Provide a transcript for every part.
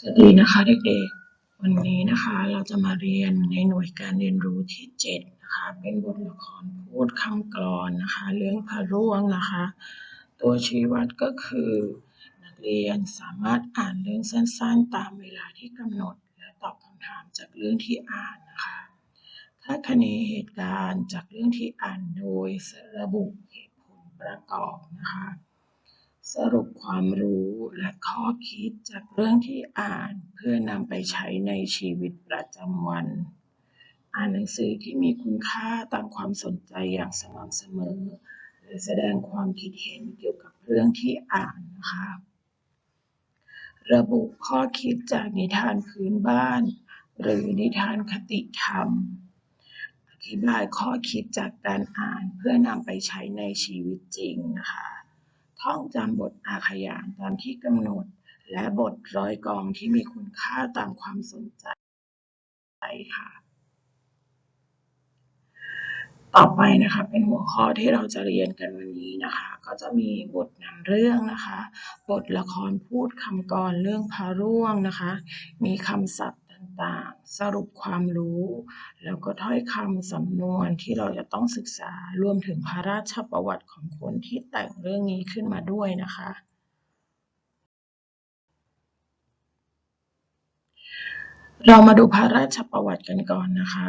สวัสดีนะคะเด็กๆ วันนี้นะคะเราจะมาเรียนในหน่วยการเรียนรู้ที่7นะคะเป็นบทละครพูดคำกลอนนะคะเรื่องพระร่วงนะคะ ตัวชี้วัดก็คือ นักเรียนสามารถอ่านเรื่องสั้นๆ ตามเวลาที่กำหนด และตอบคำถามจากเรื่องที่อ่านนะคะคาคะเนเหตุการณ์จากเรื่องที่อ่านโดยระบุเหตุผลประกอบนะคะ สรุปความรู้และข้อคิดจากเรื่องที่อ่านเพื่อนำไปใช้ในชีวิตประจำวัน อ่านหนังสือที่มีคุณค่าตามความสนใจอย่างสม่ำเสมอและแสดงความคิดเห็นเกี่ยวกับเรื่องที่อ่านนะคะ ระบุข้อคิดจากนิทานพื้นบ้าน หรือนิทานคติธรรม อธิบายข้อคิดจากการอ่านเพื่อนำไปใช้ในชีวิตจริงนะคะ ท่องจำบทอาขยานตามที่กำหนด และบทร้อยกองที่มีคุณค่าตามความสนใจค่ะ ต่อไปนะคะเป็นหัวข้อที่เราจะเรียนกันวันนี้นะคะ ก็จะมีบทนำเรื่องนะคะ บทละครพูดคำกรเรื่องพระร่วงนะคะ มีคำศัพท์ ต่างๆ สรุปความรู้ แล้วก็ถ้อยคำสำนวนที่เราจะต้องศึกษารวมถึงพระราชประวัติของคนที่แต่งเรื่องนี้ขึ้นมาด้วยนะคะ เรามาดูพระราชประวัติกันก่อนนะคะ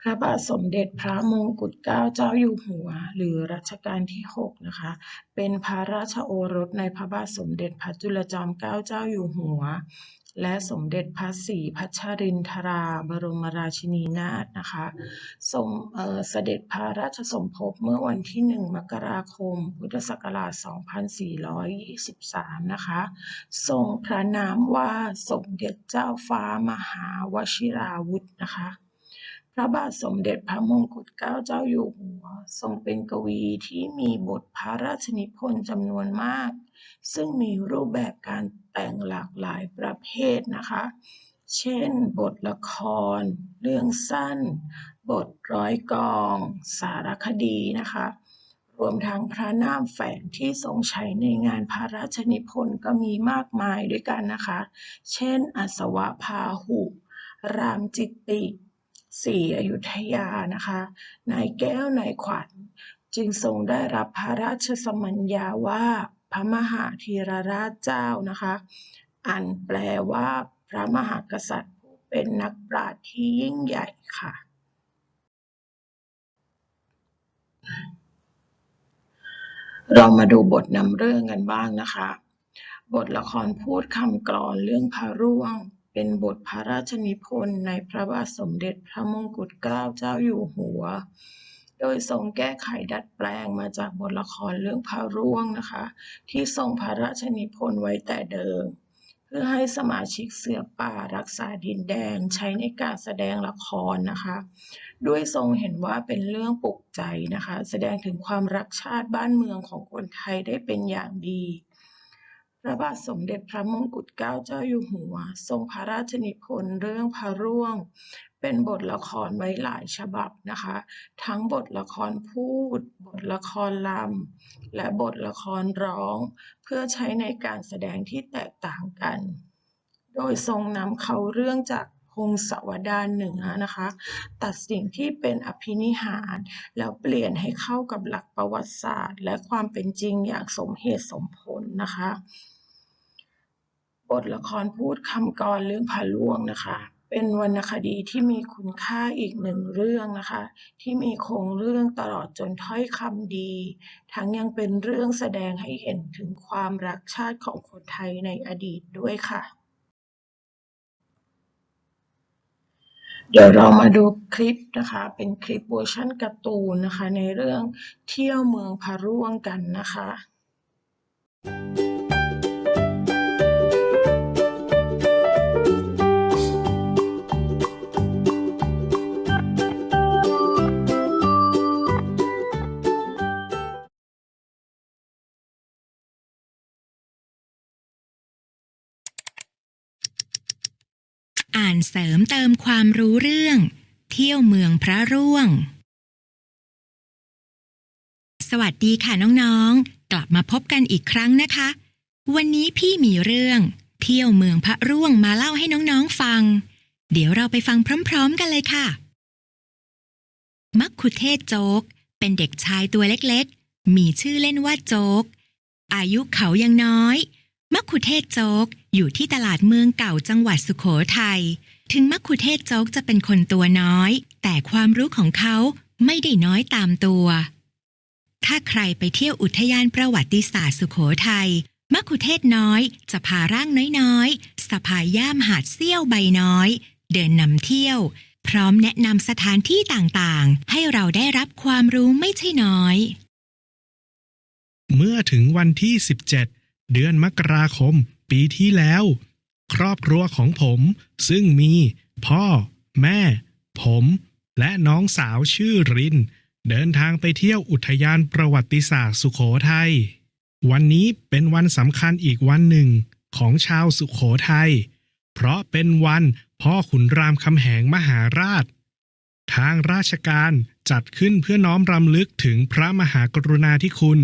พระบาทสมเด็จพระมงกุฎเกล้าเจ้าอยู่หัว หรือรัชกาลที่ 6 นะคะ เป็นพระราชโอรสในพระบาทสมเด็จพระจุลจอมเกล้าเจ้าอยู่หัว และสมเด็จพระศรีพัชรินทราบรมราชินีนาถนะคะทรงเสด็จพระราชสมภพเมื่อวันที่ 1 มกราคม พุทธศักราช 2423 นะคะทรงพระนามว่าสมเด็จเจ้าฟ้ามหาวชิราวุธนะคะพระบาทสมเด็จพระมงกุฎเกล้าเจ้าอยู่หัว ทรงเป็นกวีที่มีบทพระราชนิพนธ์จำนวนมาก ซึ่งมีรูปแบบการ แต่งหลากหลายประเภทนะคะ เช่น บทละคร เรื่องสั้น บทร้อยกอง สารคดีนะคะ รวมทั้งพระนามแฝงที่ทรงใช้ในงานพระราชนิพนธ์ก็มีมากมายด้วยกันนะคะ เช่นอัศวะพาหุ รามจิตติศรีอยุธยานะคะ นายแก้วนายขวัญ จึงทรงได้รับพระราชสมัญญาว่า พระมหาธีรราชเจ้านะคะ อันแปลว่าพระมหากษัตริย์ผู้เป็นนักปราชญ์ที่ยิ่งใหญ่ค่ะ เรามาดูบทนำเรื่องกันบ้างนะคะ บทละครพูดคำกลอนเรื่องพระร่วง เป็นบทพระราชนิพนธ์ในพระบาทสมเด็จพระมงกุฎเกล้าเจ้าอยู่หัว โดยทรงแก้ไขดัดแปลงมาจากบทละครเรื่องพระร่วงนะคะ ที่ทรงพระราชนิพนธ์ไว้แต่เดิม เพื่อให้สมาชิกเสือป่ารักษาดินแดนใช้ในการแสดงละครนะคะด้วยทรงเห็นว่าเป็นเรื่องปลุกใจนะคะ แสดงถึงความรักชาติบ้านเมืองของคนไทยได้เป็นอย่างดี ระบาทสมเด็จพระมงกุฎเกล้าเจ้าอยู่หัว ทรงพระราชนิพนธ์เรื่องพระร่วง เป็นบทละครไว้หลายฉบับนะคะ ทั้งบทละครพูด บทละครลำ และบทละครร้อง เพื่อใช้ในการแสดงที่แตกต่างกัน โดยทรงนำเขาเรื่องจากพงศวดารเหนือนะคะ ตัดสิ่งที่เป็นอภินิหาร แล้วเปลี่ยนให้เข้ากับหลักประวัติศาสตร์ และความเป็นจริงอย่างสมเหตุสมผลนะคะ บทละครพูดคำกรเรื่องพระล่วงนะคะ เป็นวรรณคดีที่มีคุณค่าอีกหนึ่งเรื่องนะคะ ที่มีโครงเรื่องตลอดจนถ้อยคำดี ทั้งยังเป็นเรื่องแสดงให้เห็นถึงความรักชาติของคนไทยในอดีตด้วยค่ะ เดี๋ยวเรามาดูคลิปนะคะ เป็นคลิปเวอร์ชันการ์ตูนนะคะ ในเรื่องเที่ยวเมืองพะร่วงกันนะคะอ่า เสริมเติมความรู้เรื่อง เที่ยวเมืองพระร่วง สวัสดีค่ะน้องๆ กลับมาพบกันอีกครั้งนะคะ วันนี้พี่มีเรื่อง เที่ยวเมืองพระร่วงมาเล่าให้น้องๆฟัง เดี๋ยวเราไปฟังพร้อมๆกันเลยค่ะ มักคุเทศโจ๊ก เป็นเด็กชายตัวเล็กๆ มีชื่อเล่นว่าโจ๊ก อายุเขายังน้อยมักคุเทศโจ๊กอยู่ที่ตลาดเมืองเก่าจังหวัดสุโขทัย ถึงมักคุเทศโจ๊กจะเป็นคนตัวน้อย แต่ความรู้ของเขาไม่ได้น้อยตามตัว ถ้าใครไปเที่ยวอุทยานประวัติศาสตร์สุโขทัยมักคุเทศน้อยจะพาร่างน้อยๆสะพายย่ามหาดเซี่ยวใบน้อย เดินนำเที่ยว พร้อมแนะนำสถานที่ต่างๆ ให้เราได้รับความรู้ไม่ใช่น้อย เมื่อถึงวันที่ 17 เดือนมกราคม ปีที่แล้ว ครอบครัวของผม ซึ่งมีพ่อ แม่ ผม และน้องสาวชื่อริน เดินทางไปเที่ยวอุทยานประวัติศาสตร์สุขโขทัยวันนี้เป็นวันสำคัญอีกวันหนึ่งของชาวสุขโขทัยเพราะเป็นวันพ่อขุนรามคำแหงมหาราช ทางราชการจัดขึ้นเพื่อน้อมรำลึกถึงพระมหากรุณาธิคุณ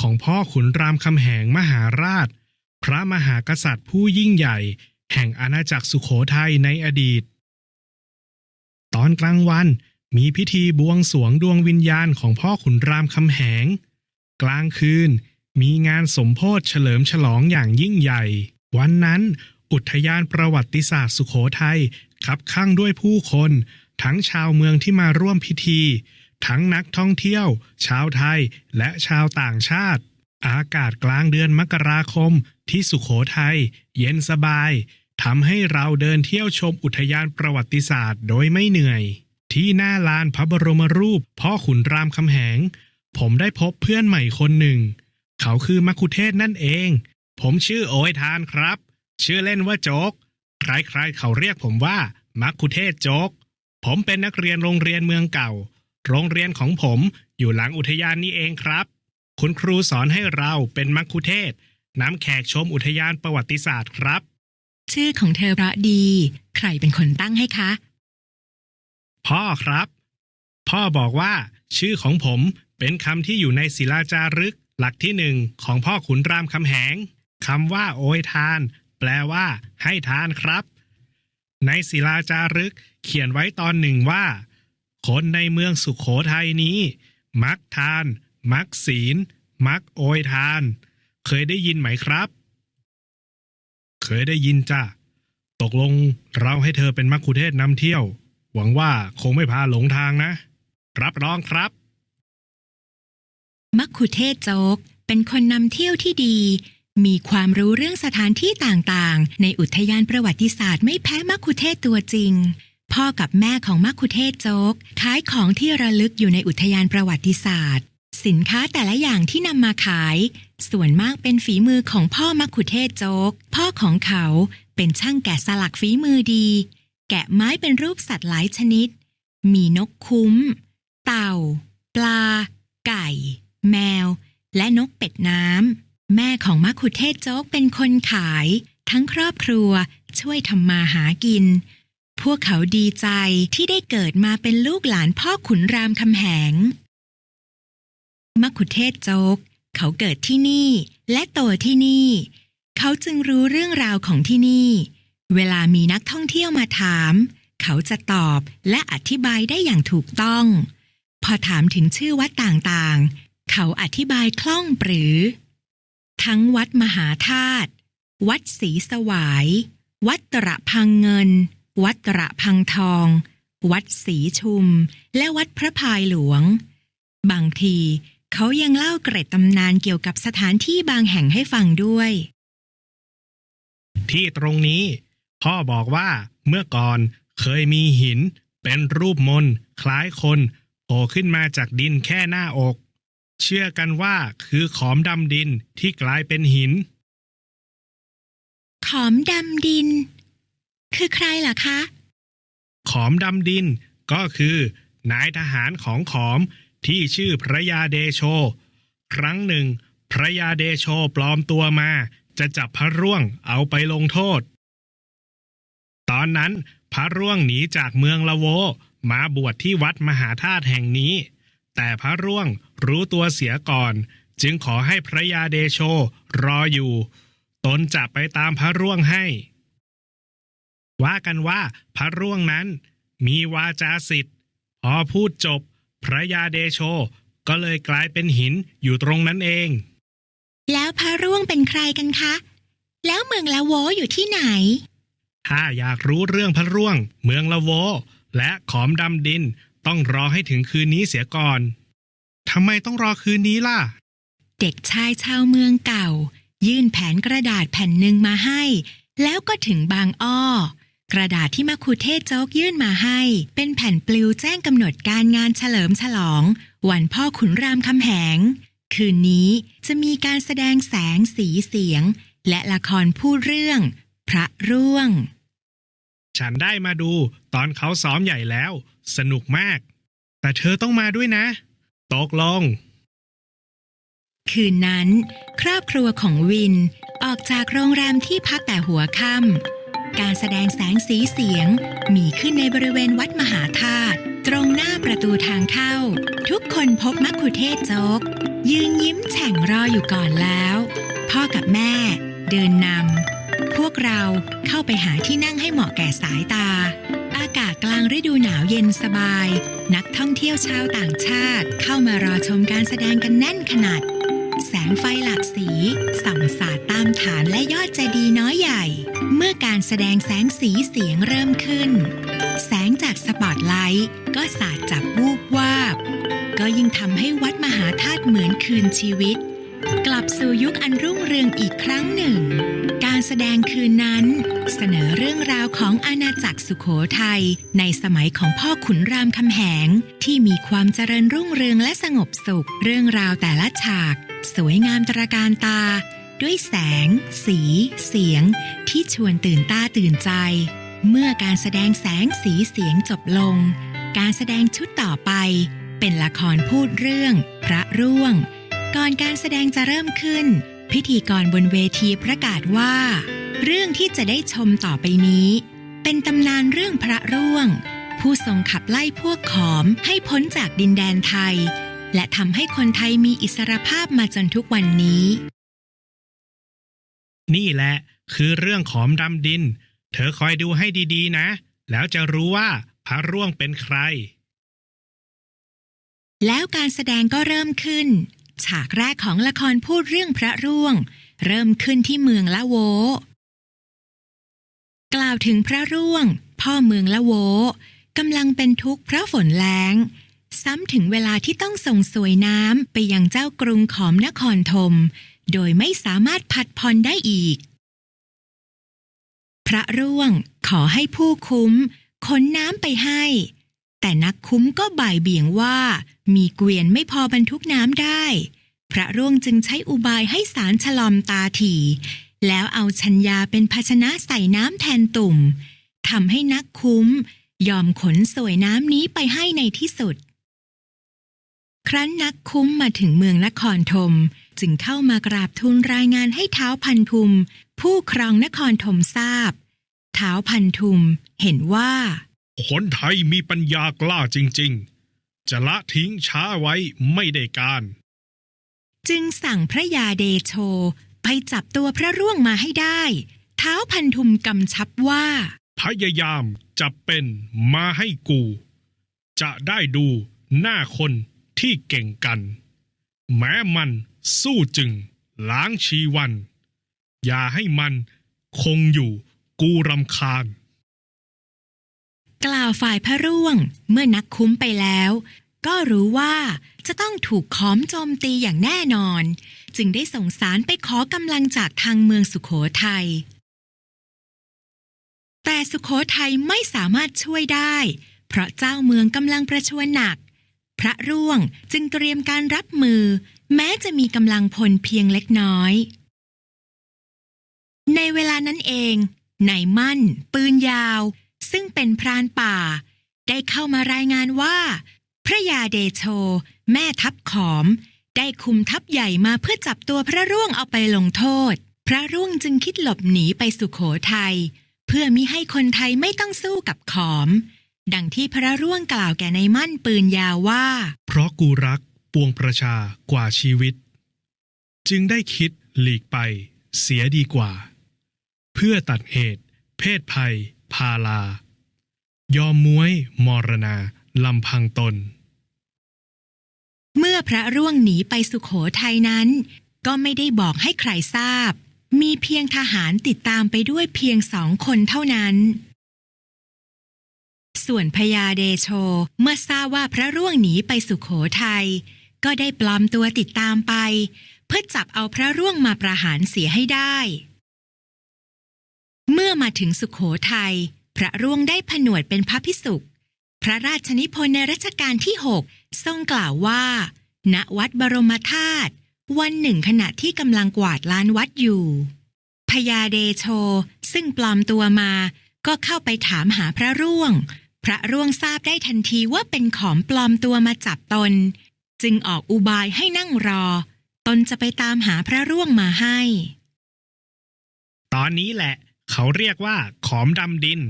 ของพ่อขุนรามคำแหงมหาราช พระมหากษัตริย์ผู้ยิ่งใหญ่ แห่งอาณาจักรสุโขทัยในอดีต ตอนกลางวันมีพิธีบวงสรวงดวงวิญญาณของพ่อขุนรามคำแหง กลางคืนมีงานสมโพธิเฉลิมฉลองอย่างยิ่งใหญ่ วันนั้นอุทยานประวัติศาสตร์สุโขทัยคับข้างด้วยผู้คน ทั้งชาวเมืองที่มาร่วมพิธี ทั้งนักท่องเที่ยว ชาวไทยและชาวต่างชาติ อากาศกลางเดือนมกราคมที่สุโขทัยเย็นสบายทำให้เราเดินเที่ยวชมอุทยานประวัติศาสตร์โดยไม่เหนื่อย ที่หน้าลานพระบรมรูปพ่อขุนรามคำแหง ผมได้พบเพื่อนใหม่คนหนึ่ง เขาคือมัคคุเทศนั่นเอง ผมชื่อโอยทานครับ ชื่อเล่นว่าโจกใครๆเขาเรียกผมว่ามัคคุเทศโจกผมเป็นนักเรียนโรงเรียนเมืองเก่า โรงเรียนของผมอยู่หลังอุทยานนี้เองครับ คุณครูสอนให้เราเป็นมัคคุเทศก์นำแขกชมอุทยานประวัติศาสตร์ครับ ชื่อของเธอเพราะดี ใครเป็นคนตั้งให้คะ พ่อครับ พ่อบอกว่า ชื่อของผมเป็นคำที่อยู่ในศิลาจารึก หลักที่หนึ่งของพ่อขุนรามคำแหงคำว่า โอยทาน แปลว่า ให้ทานครับ ในศิลาจารึก เขียนไว้ตอนหนึ่งว่า คนในเมืองสุขโขทัยนี้ มักทาน มักศีล มักโอยทาน เคยได้ยินไหมครับ เคยได้ยินจ้ะ ตกลงเราให้เธอเป็นมักคุเทศก์นำเที่ยว หวังว่าคงไม่พาหลงทางนะ รับรองครับ มักคุเทศก์โจ๊กเป็นคนนำเที่ยวที่ดี มีความรู้เรื่องสถานที่ต่างๆ ในอุทยานประวัติศาสตร์ไม่แพ้มักคุเทศตัวจริงพ่อกับแม่ของมักคุเทศก์โจ๊กขายของที่ระลึกอยู่ในอุทยานประวัติศาสตร์ สินค้าแต่ละอย่างที่นำมาขาย ส่วนมากเป็นฝีมือของพ่อมักคุเทศโจ๊ก พ่อของเขาเป็นช่างแกะสลักฝีมือดี แกะไม้เป็นรูปสัตว์หลายชนิด มีนกคุ้ม เต่า ปลา ไก่ แมว และนกเป็ดน้ำ แม่ของมักคุเทศโจ๊กเป็นคนขาย ทั้งครอบครัวช่วยทำมาหากิน พวกเขาดีใจที่ได้เกิดมาเป็นลูกหลานพ่อขุนรามคำแหง มักคุเทศโจก เขาเกิดที่นี่ และโตที่นี่ เขาจึงรู้เรื่องราวของที่นี่ เวลามีนักท่องเที่ยวมาถาม เขาจะตอบและอธิบายได้อย่างถูกต้อง พอถามถึงชื่อวัดต่างๆ เขาอธิบายคล่องปรือ ทั้งวัดมหาธาตุวัดศรีสวาย วัดตระพังเงิน วัดตระพังทอง วัดศรีชุม และวัดพระพายหลวง บางที เขายังเล่าเกร็ดตำนานเกี่ยวกับสถานที่บางแห่งให้ฟังด้วย ที่ตรงนี้ พ่อบอกว่าเมื่อก่อนเคยมีหิน เป็นรูปมนต์คล้ายคนโผล่ขึ้นมาจากดินแค่หน้าอก เชื่อกันว่าคือขอมดำดินที่กลายเป็นหิน ขอมดำดิน คือใครล่ะคะ ขอมดำดินก็คือนายทหารของขอม ที่ชื่อพระยาเดโช ครั้งหนึ่ง พระยาเดโชปลอมตัวมา จะจับพระร่วงเอาไปลงโทษ ตอนนั้นพระร่วงหนีจากเมืองละโว มาบวชที่วัดมหาธาตุแห่งนี้ แต่พระร่วงรู้ตัวเสียก่อน จึงขอให้พระยาเดโชรออยู่ ตนจะไปตามพระร่วงให้ ว่ากันว่าพระร่วงนั้นมีวาจาสิทธิ์พอพูดจบ พระยาเดโช ก็เลยกลายเป็นหินอยู่ตรงนั้นเอง แล้วพระร่วงเป็นใครกันคะ แล้วเมืองละโวอยู่ที่ไหน ถ้าอยากรู้เรื่องพระร่วง เมืองละโว และขอมดำดินต้องรอให้ถึงคืนนี้เสียก่อนทำไมต้องรอคืนนี้ล่ะ เด็กชายชาวเมืองเก่า ยื่นแผนกระดาษแผ่นหนึ่งมาให้ แล้วก็ถึงบางอ้อ กระดาษที่มะคุเทศโจ๊กยื่นมาให้ เป็นแผ่นปลิวแจ้งกำหนดการงานเฉลิมฉลอง วันพ่อขุนรามคำแหง คืนนี้จะมีการแสดงแสงสีเสียง และละครพูดเรื่อง พระร่วง ฉันได้มาดูตอนเขาซ้อมใหญ่แล้ว สนุกมาก แต่เธอต้องมาด้วยนะ ตกลง คืนนั้น ครอบครัวของวินออกจากโรงแรมที่พักแต่หัวค่ำ การแสดงแสงสีเสียง มีขึ้นในบริเวณวัดมหาธาตุตรงหน้าประตูทางเข้า ทุกคนพบมักคุเทศโจก ยืนยิ้มแฉ่งรออยู่ก่อนแล้ว พ่อกับแม่เดินนำพวกเราเข้าไปหาที่นั่งให้เหมาะแก่สายตา อากาศกลางฤดูหนาวเย็นสบาย นักท่องเที่ยวชาวต่างชาติเข้ามารอชมการแสดงกันแน่นขนาด งไฟหลากสี ส่องสาดตามฐานและยอดเจดีย์น้อยใหญ่ เมื่อการแสดงแสงสีเสียงเริ่มขึ้น แสงจากสปอตไลท์ก็สาดจับวูบวาบ ก็ยิ่งทำให้วัดมหาธาตุเหมือนคืนชีวิต กลับสู่ยุคอันรุ่งเรืองอีกครั้งหนึ่ง การแสดงคืนนั้น เสนอเรื่องราวของอาณาจักรสุขโขทัยในสมัยของพ่อขุนรามคำแหง ที่มีความเจริญรุ่งเรืองและสงบสุข เรื่องราวแต่ละฉาก สวยงามตระการตา ด้วยแสง สี เสียง ที่ชวนตื่นตาตื่นใจ เมื่อการแสดงแสงสีเสียงจบลง การแสดงชุดต่อไป เป็นละครพูดเรื่อง พระร่วง ก่อนการแสดงจะเริ่มขึ้น พิธีกรบนเวทีประกาศว่า เรื่องที่จะได้ชมต่อไปนี้ เป็นตำนานเรื่องพระร่วง ผู้ทรงขับไล่พวกขอมให้พ้นจากดินแดนไทย และทำให้คนไทยมีอิสรภาพมาจนทุกวันนี้ นี่แหละคือเรื่องขอมดำดิน เธอคอยดูให้ดีๆนะ แล้วจะรู้ว่าพระร่วงเป็นใคร แล้วการแสดงก็เริ่มขึ้น ฉากแรกของละครพูดเรื่องพระร่วง เริ่มขึ้นที่เมืองละโว กล่าวถึงพระร่วง พ่อเมืองละโวกำลังเป็นทุกข์เพราะฝนแล้ง ซ้ำถึงเวลาที่ต้องส่งสวยน้ำไปยังเจ้ากรุงขอมนครธม โดยไม่สามารถพัดพรได้อีก พระร่วงขอให้ผู้คุ้มขนน้ำไปให้ แต่นักคุ้มก็บ่ายเบี่ยงว่า มีเกวียนไม่พอบรรทุกน้ำได้ พระร่วงจึงใช้อุบายให้สารฉลอมตาถี่ แล้วเอาชัญญาเป็นภาชนะใส่น้ำแทนตุ่มทำให้นักคุ้ม ยอมขนสวยน้ำนี้ไปให้ในที่สุด ครั้นนักคุ้มมาถึงเมืองนครธมจึงเข้ามากราบทูลรายงานให้เท้าพันธุม ผู้ครองนครธมทราบ เท้าพันธุมเห็นว่า คนไทยมีปัญญากล้าจริง ๆ จะละทิ้งช้าไว้ไม่ได้การ จึงสั่งพระยาเดโชไปจับตัวพระร่วงมาให้ได้ เท้าพันธุมกำชับว่า พยายามจับเป็นมาให้กู จะได้ดูหน้าคน ที่เก่งกัน แม้มันสู้จึง ล้างชีวัน อย่าให้มันคงอยู่กูรำคาญ กล่าวฝ่ายพระร่วงเมื่อนักคุ้มไปแล้ว ก็รู้ว่าจะต้องถูกค้อมโจมตีอย่างแน่นอน จึงได้ส่งสารไปขอกำลังจากทางเมืองสุขโขทัยแต่สุขโขทัยไม่สามารถช่วยได้ เพราะเจ้าเมืองกำลังประชวรหนัก พระร่วงจึงเตรียมการรับมือ แม้จะมีกำลังพลเพียงเล็กน้อย ในเวลานั้นเองนายมั่น ปืนยาว ซึ่งเป็นพรานป่า ได้เข้ามารายงานว่า พระยาเดโช แม่ทัพขอม ได้คุมทัพใหญ่มาเพื่อจับตัวพระร่วงเอาไปลงโทษ พระร่วงจึงคิดหลบหนีไปสุขโขทัยเพื่อมิให้คนไทยไม่ต้องสู้กับขอม ดังที่พระร่วงกล่าวแก่ในายมั่นปืนยาวว่า เพราะกูรักปวงประชากว่าชีวิต จึงได้คิดหลีกไป เสียดีกว่า เพื่อตัดเหตุ เพศภัย พาลา ยอมม้วย มรณาลำพังตน เมื่อพระร่วงหนีไปสุขโขทัยนั้น ก็ไม่ได้บอกให้ใครทราบ มีเพียงทหารติดตามไปด้วยเพียงสองคนเท่านั้น ส่วนพญาเดโช เมื่อทราบว่าพระร่วงหนีไปสุขโขทัยก็ได้ปลอมตัวติดตามไป เพื่อจับเอาพระร่วงมาประหารเสียให้ได้ เมื่อมาถึงสุขโขทัยพระร่วงได้ผนวดเป็นพระพิสุกพระราชนิพนธ์ในรัชกาลที่6ทรงกล่าวว่า ณวัดบรมธาตุวันหนึ่งขณะที่กำลังกวาดลานวัดอยู่พญาเดโช ซึ่งปลอมตัวมาก็เข้าไปถามหาพระร่วง พระร่วงทราบได้ทันทีว่าเป็นขอมปลอมตัวมาจับตน จึงออกอุบายให้นั่งรอ ตนจะไปตามหาพระร่วงมาให้ ตอนนี้แหละ เขาเรียกว่า ขอมดำดิน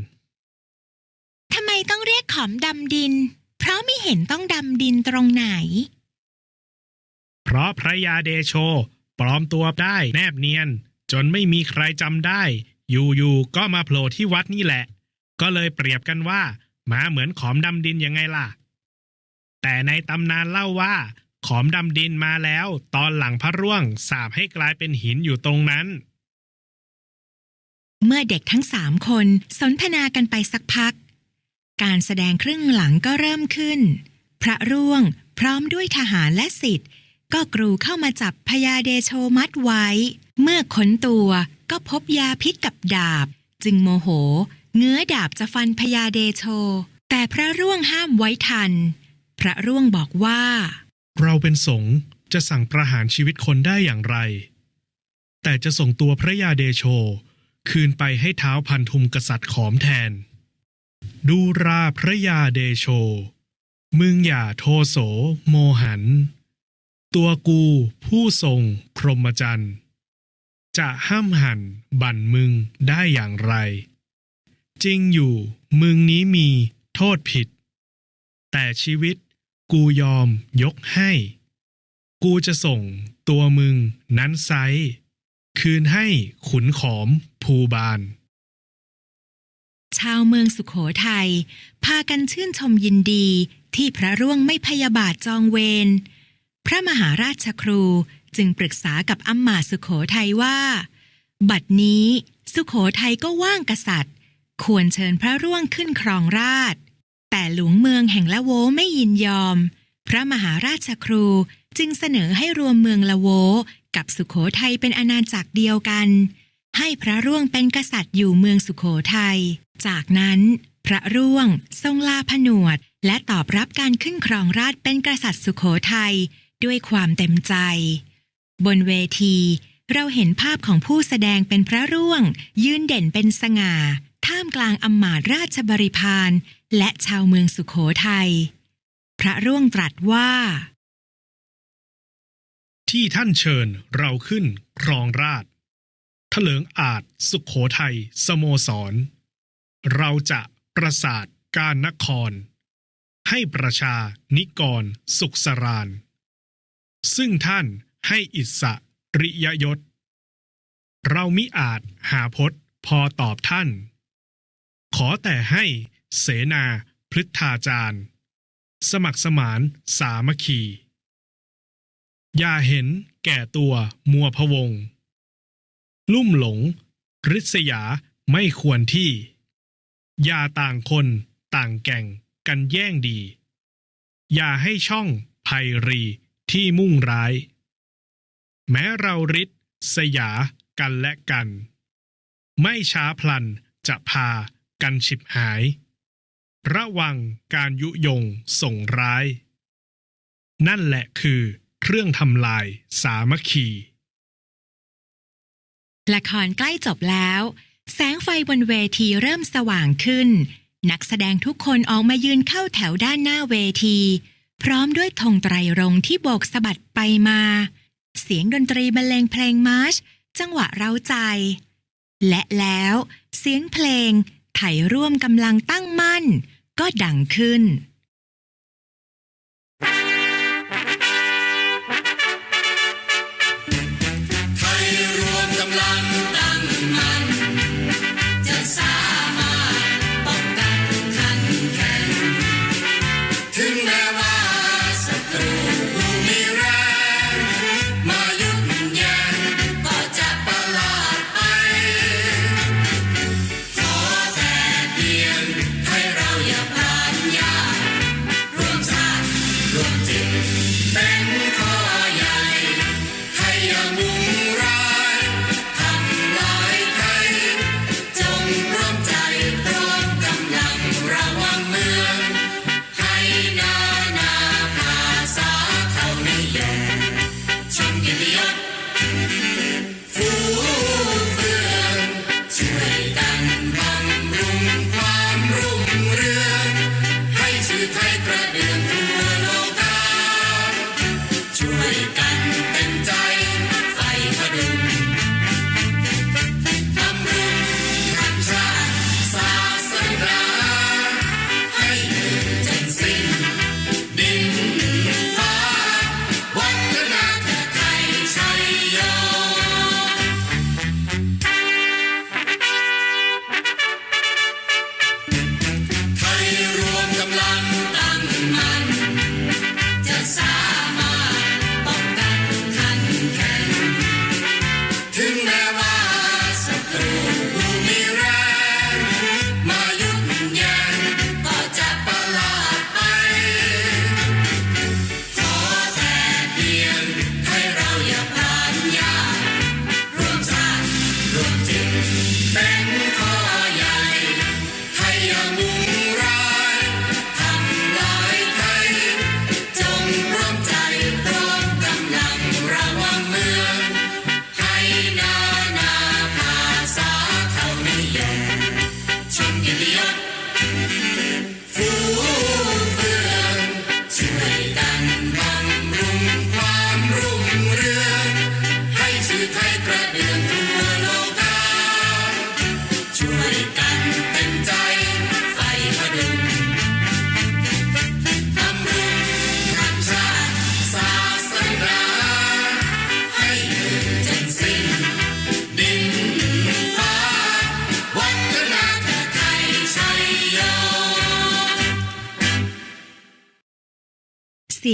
ทำไมต้องเรียกขอมดำดิน เพราะไม่เห็นต้องดำดินตรงไหน เพราะพระยาเดโช ปลอมตัวได้แนบเนียน จนไม่มีใครจำได้ อยู่ๆก็มาโผล่ที่วัดนี่แหละ ก็เลยเปรียบกันว่า หมาเหมือนขอมดำดินยังไงล่ะ แต่ในตำนานเล่าว่า ขอมดำดินมาแล้ว ตอนหลังพระร่วง สาบให้กลายเป็นหินอยู่ตรงนั้น เมื่อเด็กทั้งสามคนสนทนากันไปสักพัก การแสดงครึ่งหลังก็เริ่มขึ้น พระร่วงพร้อมด้วยทหารและสิทธิ์ก็กรูเข้ามาจับพญาเดโชมัดไว้ เมื่อค้นตัวก็พบยาพิษกับดาบ จึงโมโห เงื้อดาบจะฟันพญาเดโช แต่พระร่วงห้ามไว้ทัน พระร่วงบอกว่า เราเป็นสงฆ์จะสั่งประหารชีวิตคนได้อย่างไร แต่จะส่งตัวพระยาเดโช คืนไปให้เท้าพันธุมกษัตริย์ขอมแทน ดูราพระยาเดโช มึงอย่าโทโสโมหัน ตัวกูผู้ทรงพรหมจรรย์จะห้ามหันบั่นมึงได้อย่างไร จริงอยู่มึงนี้มีโทษผิด แต่ชีวิตกูยอมยกให้ กูจะส่งตัวมึงนั้นไซ คืนให้ขุนขอมภูบาล ชาวเมืองสุขโขทัยพากันชื่นชมยินดีที่พระร่วงไม่พยาบาทจองเวร พระมหาราชครูจึงปรึกษากับอัมมาตย์สุขโขทัยว่า บัดนี้สุขโขทัยก็ว่างกษัตริย์ ควรเชิญพระร่วงขึ้นครองราช แต่หลวงเมืองแห่งละโวไม่ยินยอม พระมหาราชครูจึงเสนอให้รวมเมืองละโวกับสุขโขทัยเป็นอาณาจักรเดียวกัน ให้พระร่วงเป็นกษัตริย์อยู่เมืองสุขโขทัย จากนั้น พระร่วงทรงลาผนวด และตอบรับการขึ้นครองราชเป็นกษัตริย์สุขโขทัยด้วยความเต็มใจ บนเวที เราเห็นภาพของผู้แสดงเป็นพระร่วง ยืนเด่นเป็นสง่า ท่ามกลางอำมาตย์ราชบริพารและชาวเมืองสุขโขทัย พระร่วงตรัสว่า ที่ท่านเชิญเราขึ้นครองราชถลิงอาจสุขโขทัยสโมสร เราจะประสาทการนคร ให้ประชานิกรสุขสราน ซึ่งท่านให้อิสริยยศ เรามิอาจหาพจน์พอตอบท่าน ขอแต่ให้เสนาพฤทธาจารย์ สมัครสมานสามัคคี อย่าเห็นแก่ตัวมัวพวง ลุ่มหลงริษยาไม่ควรที่ อย่าต่างคนต่างแก่งกันแย่งดี อย่าให้ช่องภัยรีที่มุ่งร้าย แม้เราริษสยากันและกัน ไม่ช้าพลันจะพา กันฉิบหาย ระวังการยุยงส่งร้าย นั่นแหละคือ เครื่องทำลายสามัคคี ละครใกล้จบแล้ว แสงไฟบนเวทีเริ่มสว่างขึ้น นักแสดงทุกคนออกมายืนเข้าแถวด้านหน้าเวที พร้อมด้วยธงไตรรงที่โบกสะบัดไปมา เสียงดนตรีบรรเลงเพลงมาร์ชจังหวะเร้าใจ และแล้วเสียงเพลง ไถ่ร่วมกำลังตั้งมั่น ก็ดังขึ้น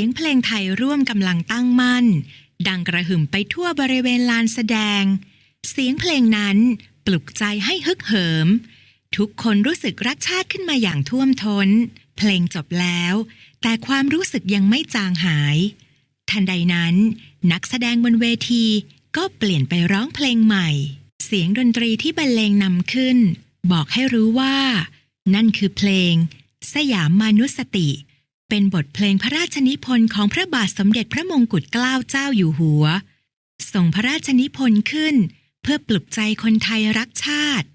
สียงเพลงไทยร่วมกำลังตั้งมั่น ดังกระหึ่มไปทั่วบริเวณลานแสดง เสียงเพลงนั้นปลุกใจให้ฮึกเหิม ทุกคนรู้สึกรักชาติขึ้นมาอย่างท่วมท้น เพลงจบแล้ว แต่ความรู้สึกยังไม่จางหาย ทันใดนั้น นักแสดงบนเวทีก็เปลี่ยนไปร้องเพลงใหม่ เสียงดนตรีที่บรรเลงนำขึ้น บอกให้รู้ว่า นั่นคือเพลง สยามมานุสติ เป็นบทเพลงพระราชนิพนธ์ของพระบาทสมเด็จพระมงกุฎเกล้าเจ้าอยู่หัว ส่งพระราชนิพนธ์ขึ้น เพื่อปลุกใจคนไทยรักชาติ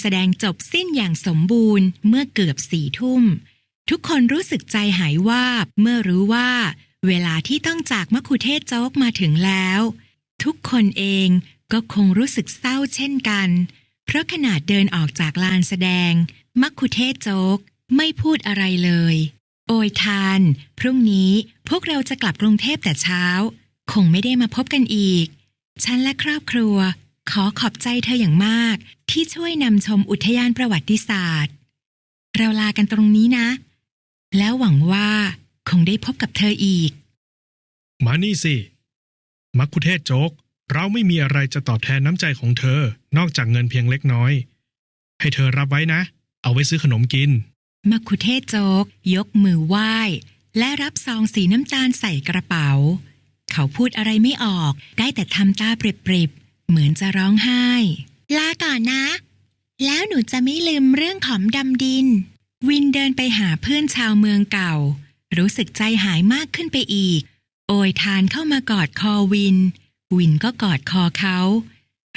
แสดงจบสิ้นอย่างสมบูรณ์เมื่อเกือบสี่ทุ่ม ทุกคนรู้สึกใจหายวาบเมื่อรู้ว่า เวลาที่ต้องจากมะคุเทศโจ๊กมาถึงแล้ว ทุกคนเองก็คงรู้สึกเศร้าเช่นกัน เพราะขนาดเดินออกจากลานแสดงมักคุเทศโจ๊กไม่พูดอะไรเลย โอยทาน พรุ่งนี้พวกเราจะกลับกรุงเทพแต่เช้า คงไม่ได้มาพบกันอีก ฉันและครอบครัว ขอขอบใจเธออย่างมาก ที่ช่วยนำชมอุทยานประวัติศาสตร์ เราลากันตรงนี้นะ แล้วหวังว่าคงได้พบกับเธออีก มานี่สิ มักคุเทศโจ๊กเราไม่มีอะไรจะตอบแทนน้ำใจของเธอ นอกจากเงินเพียงเล็กน้อย ให้เธอรับไว้นะ เอาไว้ซื้อขนมกิน มักคุเทศโจ๊กยกมือไหว้ และรับซองสีน้ำตาลใส่กระเป๋า เขาพูดอะไรไม่ออก ได้แต่ทำตาปริบๆ เหมือนจะร้องไห้ ลาก่อนนะ แล้วหนูจะไม่ลืมเรื่องของดำดิน วินเดินไปหาเพื่อนชาวเมืองเก่า รู้สึกใจหายมากขึ้นไปอีก โอยทานเข้ามากอดคอวิน วินก็กอดคอเขา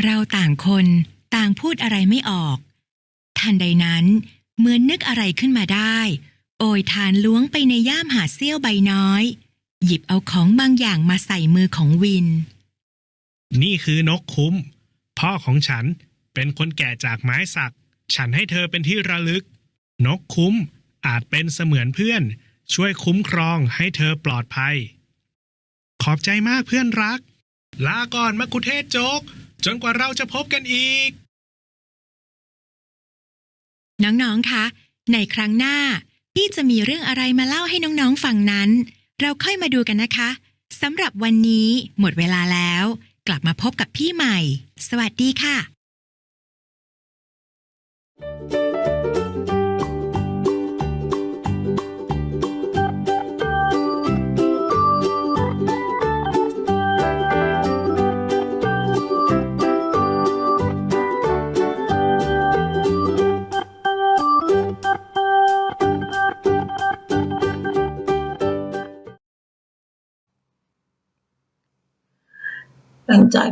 เราต่างคนต่างพูดอะไรไม่ออก ทันใดนั้นเหมือนนึกอะไรขึ้นมาได้ โอยทานล้วงไปในย่ามหาเสี้ยวใบน้อย หยิบเอาของบางอย่างมาใส่มือของวิน นี่คือนกคุ้ม พ่อของฉันเป็นคนแก่จากไม้สัก ฉันให้เธอเป็นที่ระลึก นกคุ้มอาจเป็นเสมือนเพื่อน ช่วยคุ้มครองให้เธอปลอดภัย ขอบใจมากเพื่อนรัก ลาก่อนมักคุเทศโจก จนกว่าเราจะพบกันอีก น้องๆ คะ ในครั้งหน้า พี่จะมีเรื่องอะไรมาเล่าให้น้องๆ ฟังนั้น เราค่อยมาดูกันนะคะสำหรับวันนี้หมดเวลาแล้ว กลับมาพบกับพี่ใหม่ สวัสดีค่ะ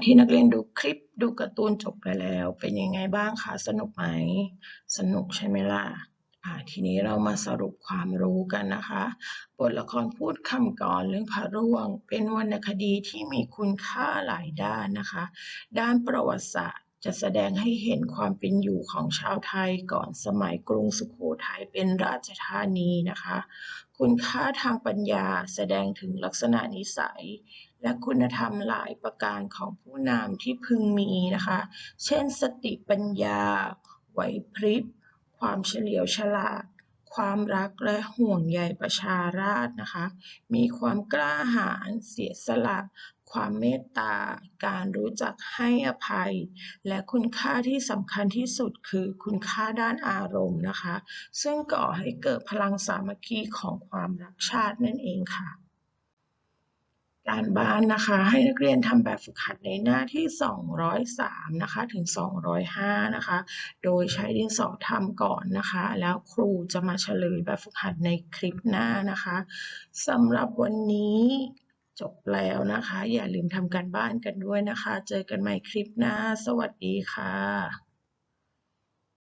ที่นักเรียนดูคลิปดูการ์ตูนจบไปแล้ว เป็นยังไงบ้างคะสนุกไหม สนุกใช่ไหมล่ะทีนี้เรามาสรุปความรู้กันนะคะ บทละครพูดคำก่อนเรื่องพระร่วง เป็นวรรณคดีที่มีคุณค่าหลายด้านนะคะ ด้านประวัติศาสตร์ จะแสดงให้เห็นความเป็นอยู่ของชาวไทยก่อนสมัยกรุงสุโขทัยเป็นราชธานีนะคะ คุณค่าทางปัญญาแสดงถึงลักษณะนิสัย และคุณธรรมหลายประการของผู้นำที่พึงมีนะคะ เช่นสติปัญญา ไหวพริบ ความเฉลียวฉลาด ความรักและห่วงใยประชาราษนะคะ มีความกล้าหาญเสียสละ ความเมตตา การรู้จักให้อภัย และคุณค่าที่สำคัญที่สุดคือคุณค่าด้านอารมณ์นะคะ ซึ่งก่อให้เกิดพลังสามัคคีของความรักชาตินั่นเองค่ะ การบ้านนะคะให้นักเรียนทำแบบฝึกหัดในหน้าที่ 203 นะคะ ถึง 205 นะคะ โดยใช้ดินสอทำก่อนนะคะ แล้วครูจะมาเฉลยแบบฝึกหัดในคลิปหน้านะคะสำหรับวันนี้ จบแล้วนะคะ อย่าลืมทำการบ้านกันด้วยนะคะ เจอกันใหม่คลิปหน้า สวัสดีค่ะ